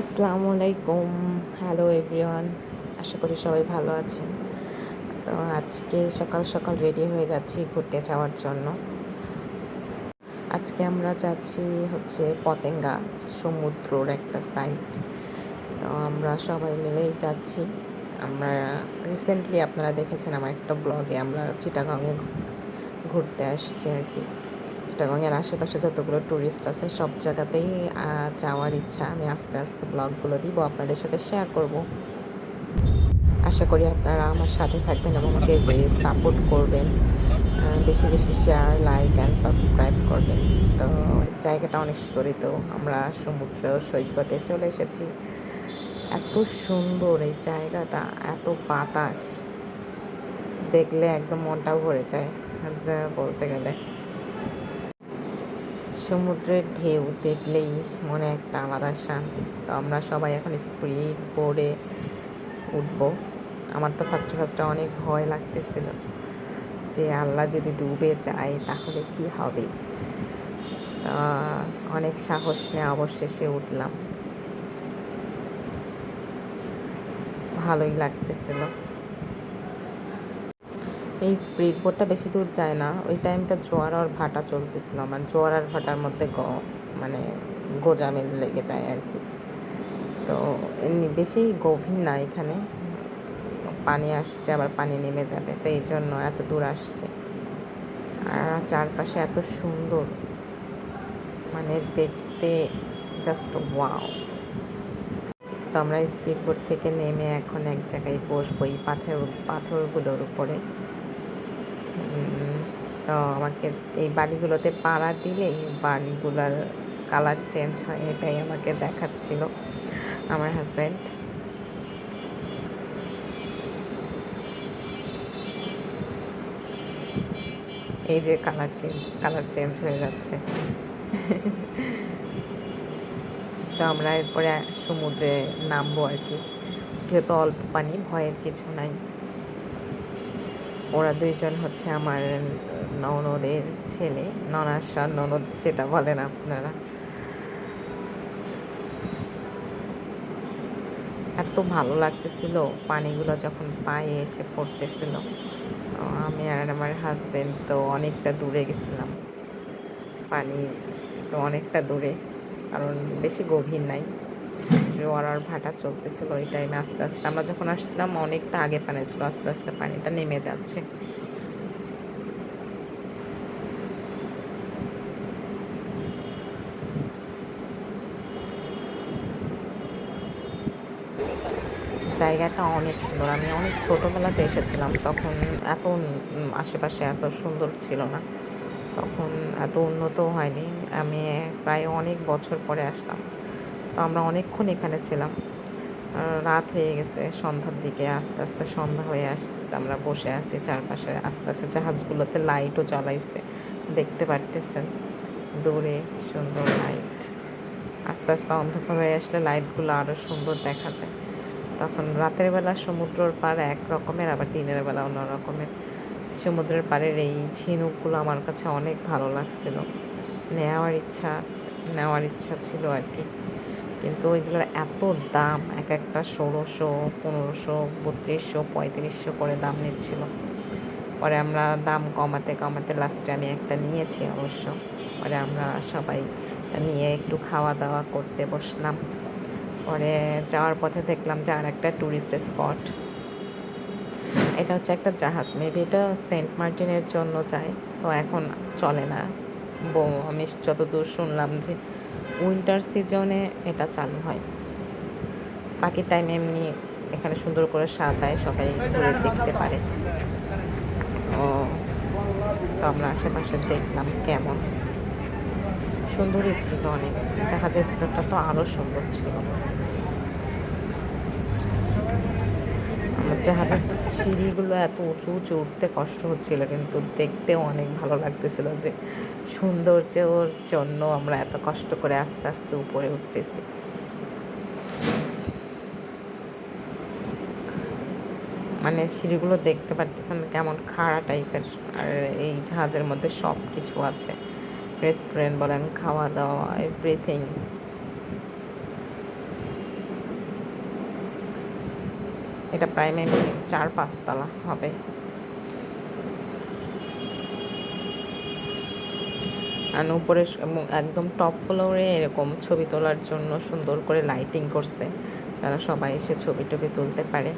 আসসালামু আলাইকুম। Hello everyone আশা করি সবাই ভালো আছেন। তো আজকে সকাল সকাল রেডি হয়ে যাচ্ছি ঘুরতে যাওয়ার জন্য। আজকে আমরা যাচ্ছি হচ্ছে পতেঙ্গা, সমুদ্রর একটা সাইড তো আমরা সবাই মিলেই যাচ্ছি। আমরা রিসেন্টলি আপনারা দেখেছেন আমার একটা ব্লগে আমরা চিটাগাংয়ে ঘুরতে আসছি আর কি। চিটাগংয়ের আশেপাশে যতগুলো ট্যুরিস্ট আছে, সব জায়গাতেই যাওয়ার ইচ্ছা। আমি আস্তে আস্তে ব্লগগুলো দিব, আপনাদের সাথে শেয়ার করব। আশা করি আপনারা আমার সাথে থাকবেন এবং আমাকে সাপোর্ট করবেন। বেশি বেশি শেয়ার লাইক অ্যান্ড সাবস্ক্রাইব করবেন। তো, জায়গাটা অনেক সুন্দরিত আমরা সমুদ্র সৈকতে চলে এসেছি। এত সুন্দর এই জায়গাটা, এত বাতাস। দেখলে একদম মনটাও ভরে যায়। বলতে গেলে। সমুদ্রের ঢেউ দেখলেই মনে একটা আলাদা শান্তি। তো আমরা সবাই এখন স্পিড বোর্ডে উঠব। আমার তো ফার্স্টে ফার্স্টে অনেক ভয় লাগতেছিল যে আল্লাহ যদি ডুবে যায় তাহলে কি হবে? তা অনেক সাহস নিয়ে অবশেষে উঠলাম। ভালোই লাগতেছিল। এই স্পিড বোটটা বেশি দূর যায় না। ওই টাইমটা জোয়ার আর ভাটা চলতেছিল। আমার জোয়ার আর ভাটার মধ্যে গ মানে গোজামিল লেগে যায় আর কি তো এমনি বেশি গভীর না এখানে। পানি আসছে, আবার পানি নেমে যাবে। তো এই জন্য এত দূর আসছে। আর চারপাশে এত সুন্দর। মানে দেখতে জাস্ট ওয়াও তো আমরা স্পিড বোট থেকে নেমে এখন এক জায়গায় বসবো, এই পাথর, পাথরগুলোর উপরে। তো আমাকে এই বাড়িগুলোতে পাড়া দিলে বাড়িগুলোর কালার চেঞ্জ হয়, এটাই আমাকে দেখাচ্ছিল আমার হাজব্যান্ড। এই যে কালার চেঞ্জ কালার চেঞ্জ হয়ে যাচ্ছে। তো আমরা এরপরে সমুদ্রে নামবো আর কি। যেহেতু অল্প পানি, ভয়ের কিছু নাই। ওরা দুইজন হচ্ছে আমার ননদের ছেলে ননাসার ননদ যেটা বলেন আপনারা। এত ভালো লাগতেছিল পানিগুলো যখন পায়ে এসে পড়তেছিল। আমি আর আমার হাজবেন্ড তো অনেকটা দূরে গেছিলাম। পানি অনেকটা দূরে, কারণ বেশি গভীর নাই। জোয়ার আর ভাটা চলতেছিল ওই টাইমে আস্তে আস্তে আমরা যখন আসছিলাম, অনেকটা আগে পানি ছিল। আস্তে আস্তে পানিটা নেমে যাচ্ছে। জায়গাটা অনেক সুন্দর। আমি অনেক ছোটোবেলাতে এসেছিলাম, তখন এত আশেপাশে এত সুন্দর ছিল না। তখন এত উন্নত হয়নি। আমি প্রায় অনেক বছর পরে আসলাম। তো আমরা অনেকক্ষণ এখানে ছিলাম। রাত হয়ে গেছে সন্ধ্যার দিকে, আস্তে আস্তে সন্ধ্যা হয়ে আসতেছে। আমরা বসে আছি চারপাশে, আস্তে আস্তে জাহাজগুলোতে লাইটও জ্বলাইছে। দেখতে পারতেছেন? দূরে সুন্দর লাইট আস্তে আস্তে অন্ধকার হয়ে আসলে লাইটগুলো আরও সুন্দর দেখা যায়। তখন রাতের বেলা সমুদ্রর পাড় এক রকমের, আবার দিনের বেলা অন্য রকমের। সমুদ্রের পাড়ের এই ঝিনুকগুলো আমার কাছে অনেক ভালো লাগছিল। নেওয়ার ইচ্ছা নেওয়ার ইচ্ছা ছিল আর কি। কিন্তু ওইগুলোর এত দাম, এক একটা ষোলোশো, পনেরোশো, বত্রিশশো, পঁয়ত্রিশশো করে দাম নিচ্ছিল। পরে আমরা দাম কমাতে কমাতে লাস্টে আমি একটা নিয়েছি অবশ্য। পরে আমরা সবাই নিয়ে একটু খাওয়া দাওয়া করতে বসলাম। পরে যাওয়ার পথে দেখলাম যে আর একটা ট্যুরিস্ট স্পট এটা হচ্ছে একটা জাহাজ। মেবি এটা সেন্ট মার্টিনের জন্য যায়, তো এখন চলে না। আমি যতদূর শুনলাম যে উইন্টার সিজনে এটা চালু হয়। বাকি টাইম এমনি এখানে সুন্দর করে সাজায়, সবাই ঘুরে দেখতে পারে। ও, তো আমরা আশেপাশে দেখলাম কেমন। সুন্দরই ছিল অনেক। জাহাজের ভিতরটা তো আরও সুন্দর ছিল। জাহাজের সিঁড়িগুলো এত উঁচু উঁচু উঠতে কষ্ট হচ্ছিল, কিন্তু দেখতেও অনেক ভালো লাগতেছিল যে সৌন্দর্যর জন্য আমরা এত কষ্ট করে আস্তে আস্তে উপরে উঠতেছি। মানে সিঁড়িগুলো দেখতে পারতেছেন কেমন খাড়া টাইপের আর এই জাহাজের মধ্যে সব কিছু আছে। রেস্টুরেন্ট বলেন খাওয়া দাওয়া এভরিথিং এটা প্রায় চার পাঁচতলা হবে। আর উপরে একদম টপ ফ্লোরে এরকম ছবি তোলার জন্য সুন্দর করে লাইটিং করছে, যারা সবাই এসে ছবি টবি তুলতে পারে।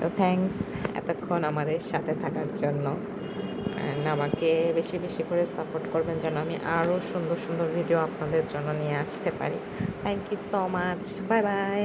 তো থ্যাংকস এতক্ষণ আমাদের সাথে থাকার জন্য। আমাকে বেশি বেশি করে সাপোর্ট করবেন যেন আমি আরও সুন্দর সুন্দর ভিডিও আপনাদের জন্য নিয়ে আসতে পারি। Thank you so much bye bye